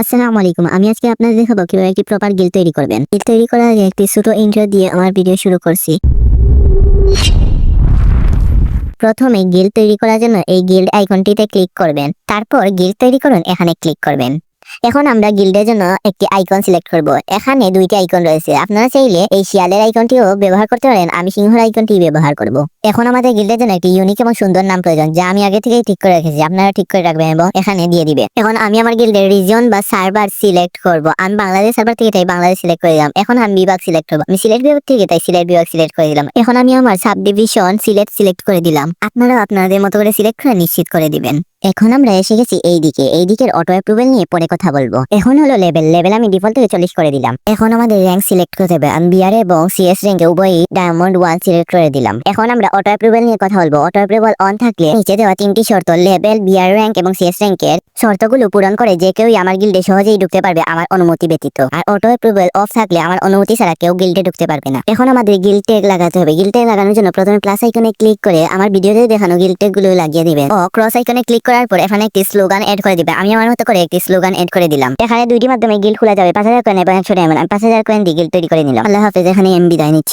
আসসালামু আলাইকুম। আমি আজকে আপনাদের দেখাবো কীভাবে একটি প্রপার গিল তৈরি করবেন। গিল তৈরি করার আগে একটি ছোট ইন্ট্রো দিয়ে আমার ভিডিও শুরু করছি। প্রথমে গিল তৈরি করার জন্য এই গিল্ড আইকনটিতে ক্লিক করবেন। তারপর গিল তৈরি করুন, এখানে ক্লিক করবেন। এখন আমরা গিল্ডের জন্য একটি আইকন সিলেক্ট করব। এখানে দুইটি আইকন রয়েছে। আপনারা চাইলে এই শিয়ালের আইকনটিও ব্যবহার করতে পারেন। আমি সিংহর আইকনটি ব্যবহার করব। এখন আমাদের গিল্ডের জন্য একটি ইউনিক এবং সুন্দর নাম প্রয়োজন, যা আমি আগে থেকেই ঠিক করে রেখেছি। আপনারা ঠিক করে রাখবেন এবং এখানে দিয়ে দিবে। এখন আমি আমার গিল্ডের রিজন বা সার্ভার সিলেক্ট করব। আমি বাংলাদেশ সার্ভার থেকে তাই বাংলাদেশ সিলেক্ট করে দিলাম। এখন আমি বিভাগ সিলেক্ট করব। আমি সিলেট বিভাগ থেকে তাই সিলেট বিভাগ সিলেক্ট করে দিলাম। এখন আমি আমার সাব ডিভিশন সিলেট সিলেক্ট করে দিলাম। আপনারা আপনাদের মতো করে সিলেক্ট করে নিশ্চিত করে দিবেন। এখন আমরা এসে গেছি এই দিকে এই দিকের অটো অ্যাপ্রুভেল নিয়ে পরে কথা বলব। এখন হলো লেভেল লেভেল আমি ডিফল্ট থেকে চল্লিশ করে দিলাম। এখন আমাদের র্যাঙ্ক সিলেক্ট করতে হবে। আমি বিআর এবং সিএস র্যাঙ্কে উভয়ই ডায়মন্ড ওয়ান সিলেক্ট করে দিলাম। এখন আমরা অটো অ্যাপ্রুভেল নিয়ে কথা বলব। অটো অ্যাপ্রুভেল অন থাকলে নিচে দেওয়া তিনটি শর্ত লেভেল বিআর র্যাঙ্ক এবং সিএস র্যাঙ্কের শর্তগুলো পূরণ করে যে কেউই আমার গিল্ডে সহজেই ঢুকতে পারবে আমার অনুমতি ব্যতীত। আর অটো অ্যাপ্রুভেল অফ থাকলে আমার অনুমতি ছাড়া কেউ গিল্ডে ঢুকতে পারবে না। এখন আমাদের গিল্ড ট্যাগ লাগাতে হবে। গিল্ড ট্যাগ লাগানোর জন্য প্রথমে প্লাস আইকনে ক্লিক করে আমার ভিডিওতে দেখানো গিল্ড ট্যাগগুলো লাগিয়ে দিবেন। ও ক্রস আইকনে ক্লিক করার পর এখানে একটি স্লোগান এড করে দিবে। আমি আমার মতো করে একটি স্লোগান এড করে দিলাম। এখানে দুইটি মাধ্যমে গিল খোলা যাবে। পাঁচ হাজার কয়েন এবং একশো ডায়মন্ড আমি পাঁচ হাজার কয়েন দিয়ে গিল তৈরি করে নিলাম। আল্লাহ হাফেজ এখানে এম বিদায় নিচ্ছি।